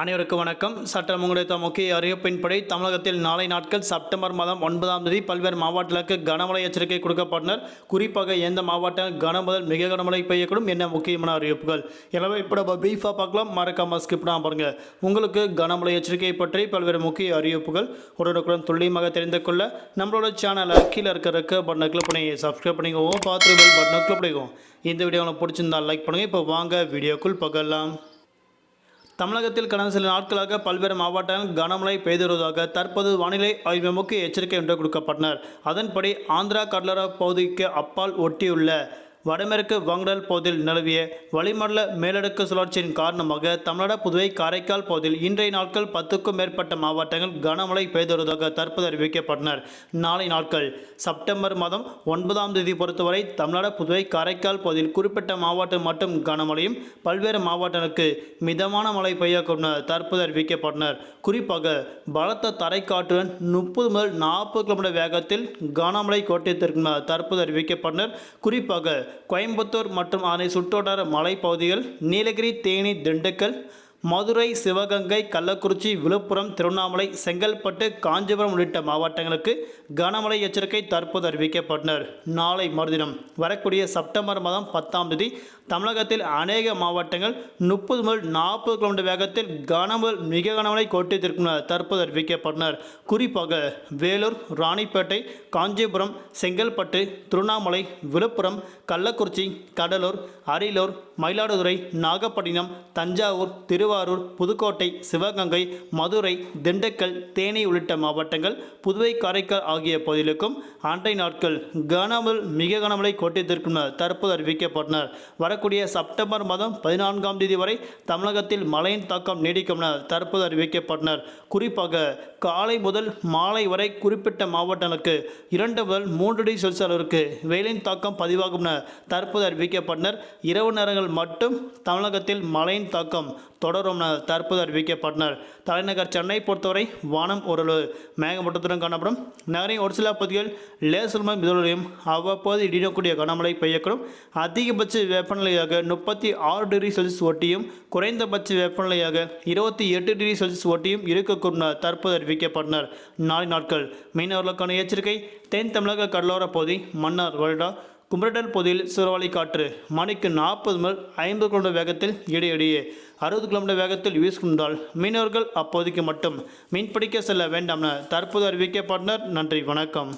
அனைவருக்கும் வணக்கம். சட்டம் கிடைத்த முக்கிய அறிவிப்பின்படி தமிழகத்தில் நாளை நாட்கள் செப்டம்பர் மாதம் ஒன்பதாம் தேதி பல்வேறு மாவட்டங்களுக்கு கனமழை எச்சரிக்கை கொடுக்கப்பட்டனர். குறிப்பாக எந்த மாவட்டம் கனமுதல் மிக கனமழை பெய்யக்கூடும் என்ன முக்கியமான அறிவிப்புகள்? எனவே இப்போ நம்ம பீஃபாக பார்க்கலாம். மறக்காம ஸ்கிப் பண்ணாம பாருங்க. உங்களுக்கு கனமழை எச்சரிக்கை பற்றி பல்வேறு முக்கிய அறிவிப்புகள் உடனுக்குடன் துல்லியமாக தெரிந்து கொள்ள நம்மளோட சேனலை கீழே இருக்கிற பட்டனை கிளிக் பண்ணி சப்ஸ்கிரைப் பண்ணிக்கோங்க. பார்த்து பெல் பட்டனை கிளிக் பண்ணிக்கோங்க. இந்த வீடியோ உங்களுக்கு பிடிச்சிருந்தா லைக் பண்ணுங்கள் இப்போ வாங்க வீடியோக்குள் பார்க்கலாம் தமிழகத்தில் கடந்த சில நாட்களாக பல்வேறு மாவட்டங்கள் கனமழை பெய்து வருவதாக தற்போது வானிலை ஆய்வு முக்கிய எச்சரிக்கை ஒன்று கொடுக்கப்பட்டனர். அதன்படி ஆந்திரா கடலோர பகுதிக்கு அப்பால் ஒட்டியுள்ள வடமேற்கு வங்கடல் பகுதியில் நிலவிய வளிமண்டல மேலடுக்கு சுழற்சியின் காரணமாக தமிழ்நாடு புதுவை காரைக்கால் பகுதியில் இன்றைய நாட்கள் பத்துக்கும் மேற்பட்ட மாவட்டங்கள் கனமழை பெய்து வருவதாக தற்போது அறிவிக்கப்பட்டனர். நாளை நாட்கள் செப்டம்பர் மாதம் ஒன்பதாம் தேதி பொறுத்தவரை தமிழ்நாடு புதுவை காரைக்கால் பகுதியில் குறிப்பிட்ட மாவட்டம் மட்டும் கனமழையும் பல்வேறு மாவட்டங்களுக்கு மிதமான மழை பெய்யக்கூடும் தற்போது அறிவிக்கப்பட்டனர். குறிப்பாக பலத்த தரைக்காற்றுடன் முப்பது முதல் நாற்பது கிலோமீட்டர் வேகத்தில் கனமழை கோட்டியத்திற்கு தற்போது அறிவிக்கப்பட்டனர். குறிப்பாக கோயம்புத்தூர் மற்றும் அதனை சுற்றுவட்டார மலைப்பகுதிகள் நீலகிரி தேனி திண்டுக்கல் மதுரை சிவகங்கை கள்ளக்குறிச்சி விழுப்புரம் திருவண்ணாமலை செங்கல்பட்டு காஞ்சிபுரம் உள்ளிட்ட மாவட்டங்களுக்கு கனமழை எச்சரிக்கை தற்போது அறிவிக்கப்பட்டனர். நாளை மறுதினம் வரக்கூடிய செப்டம்பர் மாதம் பத்தாம் தேதி தமிழகத்தில் அநேக மாவட்டங்கள் முப்பது முதல் நாற்பது கிலோமீட்டர் வேகத்தில் கனமுதல் மிக கனமழை கோட்டியத்திற்கும் தற்போது அறிவிக்கப்பட்டனர். குறிப்பாக வேலூர் ராணிப்பேட்டை காஞ்சிபுரம் செங்கல்பட்டு திருவண்ணாமலை விழுப்புரம் கள்ளக்குறிச்சி கடலூர் அரியலூர் மயிலாடுதுறை நாகப்பட்டினம் தஞ்சாவூர் திருவாரூர் புதுக்கோட்டை சிவகங்கை மதுரை திண்டுக்கல் தேனி உள்ளிட்ட மாவட்டங்கள் புதுவை காரைக்கால் ஆகிய பகுதிகளுக்கும் அண்டை நாட்கள் கனமுதல் மிக கனமழை கொட்டித்திருக்கும் தற்போது அறிவிக்கப்பட்டனர். வரக்கூடிய செப்டம்பர் மாதம் பதினான்காம் தேதி வரை தமிழகத்தில் மழையின் தாக்கம் நீடிக்கும் என தற்போது அறிவிக்கப்பட்டனர். குறிப்பாக காலை முதல் மாலை வரை குறிப்பிட்ட மாவட்டங்களுக்கு இரண்டு முதல் மூன்று டிகிரி செல்சியஸ் அளவிற்கு வெயிலின் தாக்கம் பதிவாகும் என தற்போது அறிவிக்கப்பட்டனர். இரவு நேரங்கள் மட்டும் தமிழகத்தில் மழையின் தாக்கம் தொடரும் தற்போது அறிவிக்கப்பட்டனர். தலைநகர் சென்னை பொறுத்தவரை வானம் ஓரளவு மேகமூட்டத்துடன் காணப்படும். நகரின் ஒரு சில பகுதிகள் லேசர் மிதலையும் அவ்வப்போது இடியக்கூடிய கனமழை பெய்யக்கூடும். அதிகபட்ச வெப்பநிலையாக முப்பத்தி ஆறு டிகிரி செல்சியஸ் ஒட்டியும் குறைந்தபட்ச வெப்பநிலையாக இருபத்தி எட்டு டிகிரி செல்சியஸ் ஒட்டியும் இருக்கக்கூடும் தற்போது அறிவிக்கப்பட்டனர். நாளை நாட்கள் மீனவர்களுக்கான எச்சரிக்கை. தென் தமிழக கடலோர பகுதி மன்னார் வருடா குமரடல் பகுதியில் சூறாவளி காற்று மணிக்கு நாற்பது முதல் ஐம்பது கிலோமீட்டர் வேகத்தில் இடையிடையே அறுபது கிலோமீட்டர் வேகத்தில் வீசுகின்றால் மீனவர்கள் அப்போதைக்கு மட்டும் மீன்பிடிக்க செல்ல வேண்டாம் என தற்போது அறிவிக்கப்பட்டனர். நன்றி வணக்கம்.